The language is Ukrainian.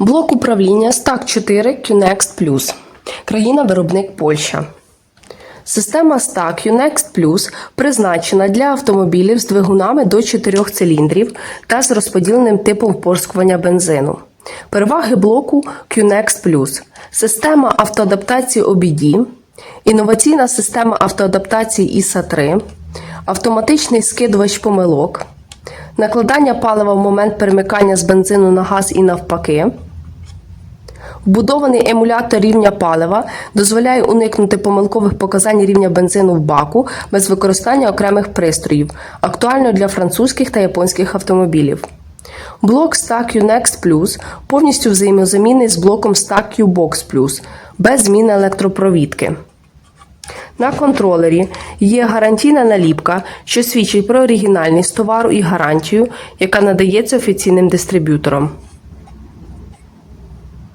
Блок управління Stack 4 QNext Plus. Країна-виробник Польща. Система Stack QNext Plus призначена для автомобілів з двигунами до 4 циліндрів та з розподіленим типом впорскування бензину. Переваги блоку QNext Plus. Система автоадаптації OBD, інноваційна система автоадаптації ISA 3, автоматичний скидувач помилок, накладання палива в момент перемикання з бензину на газ і навпаки. Вбудований емулятор рівня палива дозволяє уникнути помилкових показань рівня бензину в баку без використання окремих пристроїв, актуально для французьких та японських автомобілів. Блок Stack Next Plus повністю взаємозамінний з блоком Stack Box Plus без зміни електропровідки. На контролері є гарантійна наліпка, що свідчить про оригінальність товару і гарантію, яка надається офіційним дистриб'ютором.